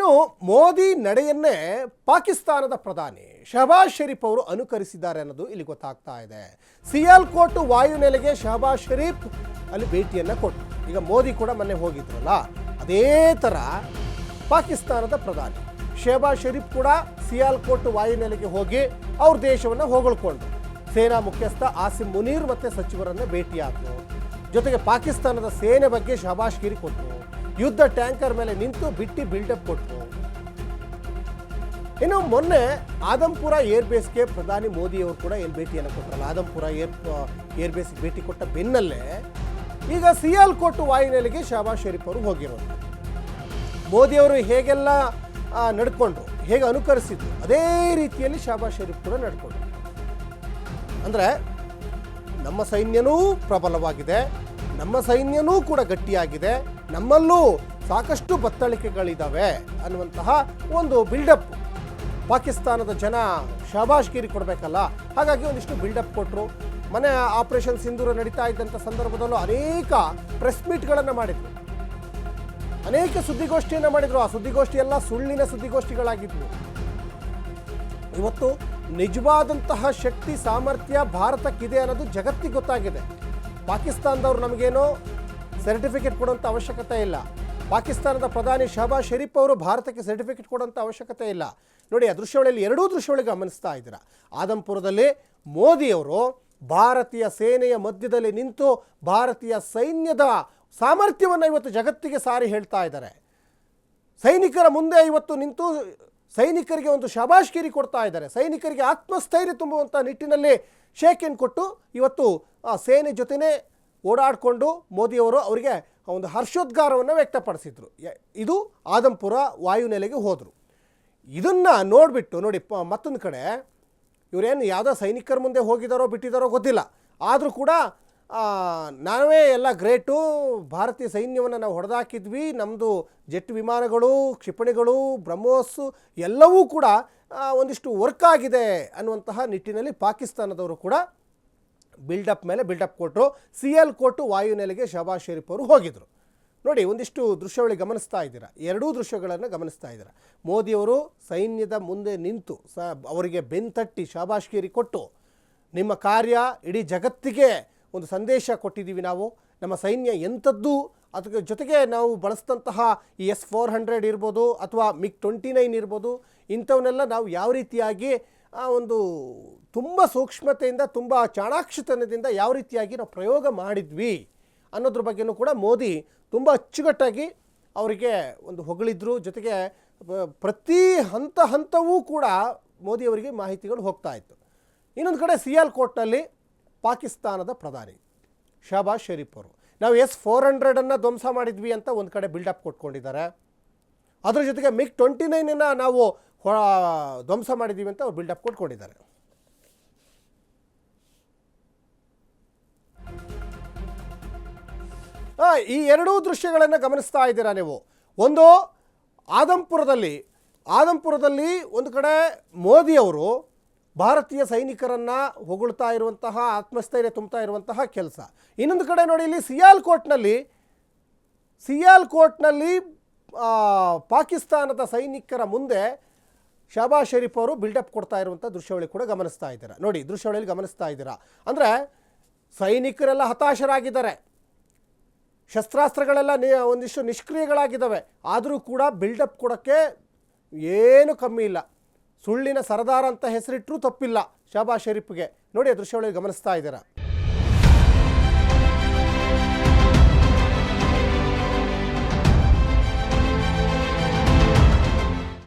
ಇನ್ನು ಮೋದಿ ನಡೆಯನ್ನೇ ಪಾಕಿಸ್ತಾನದ ಪ್ರಧಾನಿ ಶಹಬಾಜ್ ಶರೀಫ್ ಅವರು ಅನುಕರಿಸಿದ್ದಾರೆ ಅನ್ನೋದು ಇಲ್ಲಿ ಗೊತ್ತಾಗ್ತಾ ಇದೆ. ಸಿಯಾಲ್ಕೋಟ್ ವಾಯುನೆಲೆಗೆ ಶಹಬಾಜ್ ಶರೀಫ್ ಅಲ್ಲಿ ಭೇಟಿಯನ್ನು ಕೊಟ್ಟರು ಈಗ ಮೋದಿ ಕೂಡ ಮೊನ್ನೆ ಹೋಗಿದ್ರಲ್ಲ, ಅದೇ ಥರ ಪಾಕಿಸ್ತಾನದ ಪ್ರಧಾನಿ ಶಹಬಾಜ್ ಶರೀಫ್ ಕೂಡ ಸಿಯಾಲ್ಕೋಟ್ ವಾಯುನೆಲೆಗೆ ಹೋಗಿ ಅವ್ರ ದೇಶವನ್ನು ಹೊಗಳ್ಕೊಂಡ್ರು. ಸೇನಾ ಮುಖ್ಯಸ್ಥ ಆಸಿಮ್ ಮುನೀರ್ ಮತ್ತೆ ಸಚಿವರನ್ನ ಭೇಟಿಯಾದರು. ಜೊತೆಗೆ ಪಾಕಿಸ್ತಾನದ ಸೇನೆ ಬಗ್ಗೆ ಶಹಬಾಷ್ಗಿರಿ ಕೊಟ್ಟರು ಯುದ್ಧ ಟ್ಯಾಂಕರ್ ಮೇಲೆ ನಿಂತು ಬಿಟ್ಟು ಬಿಲ್ಡಪ್ ಕೊಟ್ಟರು ಇನ್ನು ಮೊನ್ನೆ ಆದಂಪುರ ಏರ್ ಬೇಸ್ಗೆ ಪ್ರಧಾನಿ ಮೋದಿ ಅವರು ಕೂಡ ಏನು ಭೇಟಿಯನ್ನು ಕೊಟ್ಟರಲ್ಲ ಆದಂಪುರ ಏರ್ ಏರ್ ಬೇಸ್ಗೆ ಭೇಟಿ ಕೊಟ್ಟ ಬೆನ್ನಲ್ಲೇ ಈಗ ಸಿಯಾಲ್ಕೋಟ್ ವಾಯುನೆಲೆಗೆ ಶಹಬಾಜ್ ಶರೀಫ್ ಅವರು ಹೋಗಿರೋದು. ಮೋದಿಯವರು ಹೇಗೆಲ್ಲ ನಡ್ಕೊಂಡ್ರು, ಹೇಗೆ ಅನುಕರಿಸಿದ್ರು, ಅದೇ ರೀತಿಯಲ್ಲಿ ಶಹಬಾಜ್ ಶರೀಫ್ ಕೂಡ ನಡ್ಕೊಂಡ್ರು. ಅಂದರೆ ನಮ್ಮ ಸೈನ್ಯನೂ ಪ್ರಬಲವಾಗಿದೆ ನಮ್ಮ ಸೈನ್ಯನೂ ಕೂಡ ಗಟ್ಟಿಯಾಗಿದೆ. ನಮ್ಮಲ್ಲೂ ಸಾಕಷ್ಟು ಬತ್ತಳಿಕೆಗಳಿದ್ದಾವೆ ಅನ್ನುವಂತಹ ಒಂದು ಬಿಲ್ಡಪ್ ಪಾಕಿಸ್ತಾನದ ಜನ ಶಬಾಷ್ಗಿರಿ ಕೊಡಬೇಕಲ್ಲ? ಹಾಗಾಗಿ ಒಂದಿಷ್ಟು ಬಿಲ್ಡಪ್ ಕೊಟ್ಟರು ಮನೆ ಆಪರೇಷನ್ ಸಿಂಧೂರ ನಡೀತಾ ಇದ್ದಂಥ ಸಂದರ್ಭದಲ್ಲೂ ಅನೇಕ ಪ್ರೆಸ್ ಮೀಟ್ಗಳನ್ನು ಮಾಡಿದ್ರು. ಅನೇಕ ಸುದ್ದಿಗೋಷ್ಠಿಯನ್ನು ಮಾಡಿದ್ರು. ಆ ಸುದ್ದಿಗೋಷ್ಠಿ ಎಲ್ಲ ಸುಳ್ಳಿನ ಸುದ್ದಿಗೋಷ್ಠಿಗಳಾಗಿದ್ವು. ಇವತ್ತು ನಿಜವಾದಂತಹ ಶಕ್ತಿ, ಸಾಮರ್ಥ್ಯ ಭಾರತಕ್ಕಿದೆ ಅನ್ನೋದು ಜಗತ್ತಿಗೆ ಗೊತ್ತಾಗಿದೆ. ಪಾಕಿಸ್ತಾನದವ್ರು ನಮಗೇನೋ ಸರ್ಟಿಫಿಕೇಟ್ ಕೊಡುವಂಥ ಅವಶ್ಯಕತೆ ಇಲ್ಲ. ಪಾಕಿಸ್ತಾನದ ಪ್ರಧಾನಿ ಶಹಬಾಜ್ ಶರೀಫ್ ಅವರು ಭಾರತಕ್ಕೆ ಸರ್ಟಿಫಿಕೇಟ್ ಕೊಡುವಂಥ ಅವಶ್ಯಕತೆ ಇಲ್ಲ. ನೋಡಿ, ಆ ದೃಶ್ಯಗಳಲ್ಲಿ ಎರಡೂ ದೃಶ್ಯಗಳಿಗೆ ಗಮನಿಸ್ತಾ ಇದ್ದೀರಾ? ಆದಂಪುರದಲ್ಲಿ ಮೋದಿಯವರು ಭಾರತೀಯ ಸೇನೆಯ ಮಧ್ಯದಲ್ಲಿ ನಿಂತು ಭಾರತೀಯ ಸೈನ್ಯದ ಸಾಮರ್ಥ್ಯವನ್ನು ಇವತ್ತು ಜಗತ್ತಿಗೆ ಸಾರಿ ಹೇಳ್ತಾ ಇದ್ದಾರೆ. ಸೈನಿಕರ ಮುಂದೆ ಇವತ್ತು ನಿಂತು ಸೈನಿಕರಿಗೆ ಒಂದು ಶಬಾಷ್ಗಿರಿ ಕೊಡ್ತಾ ಇದ್ದಾರೆ. ಸೈನಿಕರಿಗೆ ಆತ್ಮಸ್ಥೈರ್ಯ ತುಂಬುವಂಥ ನಿಟ್ಟಿನಲ್ಲಿ ಶೇಖನ್ ಕೊಟ್ಟು ಇವತ್ತು ಸೇನೆ ಜೊತೆನೇ ಓಡಾಡಿಕೊಂಡು ಮೋದಿಯವರು ಅವರಿಗೆ ಒಂದು ಹರ್ಷೋದ್ಗಾರವನ್ನು ವ್ಯಕ್ತಪಡಿಸಿದರು. ಇದು ಆದಂಪುರ ವಾಯುನೆಲೆಗೆ ಹೋದರು. ಇದನ್ನು ನೋಡಿಬಿಟ್ಟು ನೋಡಿ ಮತ್ತೊಂದು ಕಡೆ ಇವರೇನು ಯಾವುದೋ ಸೈನಿಕರ ಮುಂದೆ ಹೋಗಿದಾರೋ ಬಿಟ್ಟಿದ್ದಾರೋ ಗೊತ್ತಿಲ್ಲ. ಆದರೂ ಕೂಡ ನಾವೇ ಎಲ್ಲ ಗ್ರೇಟು, ಭಾರತೀಯ ಸೈನ್ಯವನ್ನು ನಾವು ಹೊಡೆದಾಕಿದ್ವಿ. ನಮ್ಮದು ಜೆಟ್ ವಿಮಾನಗಳು, ಕ್ಷಿಪಣಿಗಳು, ಬ್ರಹ್ಮೋಸ್ ಎಲ್ಲವೂ ಕೂಡ ಒಂದಿಷ್ಟು ವರ್ಕ್ ಆಗಿದೆ ಅನ್ನುವಂತಹ ನಿಟ್ಟಿನಲ್ಲಿ ಪಾಕಿಸ್ತಾನದವರು ಕೂಡ ಬಿಲ್ಡಪ್ ಮೇಲೆ ಬಿಲ್ಡಪ್ ಕೊಟ್ಟರು ಸಿ ಎಲ್ ಕೊಟ್ಟು ವಾಯುನೆಲೆಗೆ ಶಹಬಾಜ್ ಶರೀಫ್ ಅವರು ಹೋಗಿದ್ರು. ನೋಡಿ, ಒಂದಿಷ್ಟು ದೃಶ್ಯಾವಳಿ ಗಮನಿಸ್ತಾ ಇದ್ದೀರಾ? ಎರಡೂ ದೃಶ್ಯಗಳನ್ನು ಗಮನಿಸ್ತಾ ಇದ್ದೀರಾ? ಮೋದಿಯವರು ಸೈನ್ಯದ ಮುಂದೆ ನಿಂತು ಸ, ಅವರಿಗೆ ಬೆನ್ತಟ್ಟಿ ಶಾಬಾಷ್ಗಿರಿ ಕೊಟ್ಟು, ನಿಮ್ಮ ಕಾರ್ಯ ಇಡೀ ಜಗತ್ತಿಗೆ ಒಂದು ಸಂದೇಶ ಕೊಟ್ಟಿದ್ದೀವಿ ನಾವು. ನಮ್ಮ ಸೈನ್ಯ ಎಂಥದ್ದು? ಅದಕ್ಕೆ ಜೊತೆಗೆ ನಾವು ಬಳಸಿದಂತಹ ಈ ಎಸ್ ಫೋರ್ ಹಂಡ್ರೆಡ್ ಇರ್ಬೋದು, ಅಥವಾ ಮಿಗ್ ಟ್ವೆಂಟಿ ನೈನ್ ಇರ್ಬೋದು, ಇಂಥವನ್ನೆಲ್ಲ ನಾವು ಯಾವ ರೀತಿಯಾಗಿ ಆ ಒಂದು ತುಂಬ ಸೂಕ್ಷ್ಮತೆಯಿಂದ, ತುಂಬ ಚಾಣಾಕ್ಷತನದಿಂದ ಯಾವ ರೀತಿಯಾಗಿ ನಾವು ಪ್ರಯೋಗ ಮಾಡಿದ್ವಿ ಅನ್ನೋದ್ರ ಬಗ್ಗೆನೂ ಕೂಡ ಮೋದಿ ತುಂಬ ಅಚ್ಚುಕಟ್ಟಾಗಿ ಅವರಿಗೆ ಒಂದು ಹೊಗಳಿದ್ರು. ಜೊತೆಗೆ ಪ್ರತಿ ಹಂತ ಹಂತವೂ ಕೂಡ ಮೋದಿಯವರಿಗೆ ಮಾಹಿತಿಗಳು ಹೋಗ್ತಾ ಇತ್ತು. ಇನ್ನೊಂದು ಕಡೆ ಸಿಯಾಲ್ಕೋಟ್ನಲ್ಲಿ ಪಾಕಿಸ್ತಾನದ ಪ್ರಧಾನಿ ಶಹಬಾಜ್ ಶರೀಫ್ ಅವರು. ನಾವು ಎಸ್ ಫೋರ್ ಹಂಡ್ರೆಡನ್ನು ಧ್ವಂಸ ಮಾಡಿದ್ವಿ ಅಂತ ಒಂದು ಕಡೆ ಬಿಲ್ಡಪ್ ಕೊಟ್ಕೊಂಡಿದ್ದಾರೆ. ಅದರ ಜೊತೆಗೆ ಮಿಗ್ ಟ್ವೆಂಟಿ ನೈನನ್ನು ನಾವು ಹೊ ಧ್ವಂಸ ಮಾಡಿದ್ದೀವಿ ಅಂತ ಅವ್ರು ಬಿಲ್ಡಪ್ ಕೊಟ್ಕೊಂಡಿದ್ದಾರೆ. ಈ ಎರಡೂ ದೃಶ್ಯಗಳನ್ನು ಗಮನಿಸ್ತಾ ಇದ್ದೀರಾ ನೀವು? ಒಂದು ಆದಂಪುರದಲ್ಲಿ ಆದಂಪುರದಲ್ಲಿ ಒಂದು ಕಡೆ ಮೋದಿಯವರು ಭಾರತೀಯ ಸೈನಿಕರನ್ನು ಹೊಗಳ್ತಾ ಇರುವಂತಹ ಆತ್ಮಸ್ಥೈರ್ಯ ತುಂಬ್ತಾ ಇರುವಂತಹ ಕೆಲಸ. ಇನ್ನೊಂದು ಕಡೆ ನೋಡಿ ಇಲ್ಲಿ ಸಿಯಾಲ್ ಸಿಯಾಲ್ಕೋಟ್ನಲ್ಲಿ ಸಿಯಾಲ್ಕೋಟ್ನಲ್ಲಿ ಆ, ಪಾಕಿಸ್ತಾನದ ಸೈನಿಕರ ಮುಂದೆ ಶಹಬಾಜ್ ಶರೀಫ್ ಅವರು ಬಿಲ್ಡಪ್ ಕೊಡ್ತಾ ಇರುವಂಥ ದೃಶ್ಯಾವಳಿ ಕೂಡ ಗಮನಿಸ್ತಾ ಇದ್ದೀರಾ. ನೋಡಿ, ದೃಶ್ಯಾವಳಿಯಲ್ಲಿ ಗಮನಿಸ್ತಾ ಇದ್ದೀರಾ? ಅಂದರೆ ಸೈನಿಕರೆಲ್ಲ ಹತಾಶರಾಗಿದ್ದಾರೆ. ಶಸ್ತ್ರಾಸ್ತ್ರಗಳೆಲ್ಲ ನಿ, ಒಂದಿಷ್ಟು ನಿಷ್ಕ್ರಿಯಗಳಾಗಿದ್ದಾವೆ. ಆದರೂ ಕೂಡ ಬಿಲ್ಡಪ್ ಕೊಡೋಕ್ಕೆ ಏನು ಕಮ್ಮಿ ಇಲ್ಲ. ಸುಳ್ಳಿನ ಸರದಾರ ಅಂತ ಹೆಸರಿಟ್ಟರೂ ತಪ್ಪಿಲ್ಲ ಶಹಬಾಜ್ ಶರೀಫ್ಗೆ. ನೋಡಿ, ಆ ದೃಶ್ಯಾವಳಿ ಗಮನಿಸ್ತಾ ಇದ್ದೀರಾ?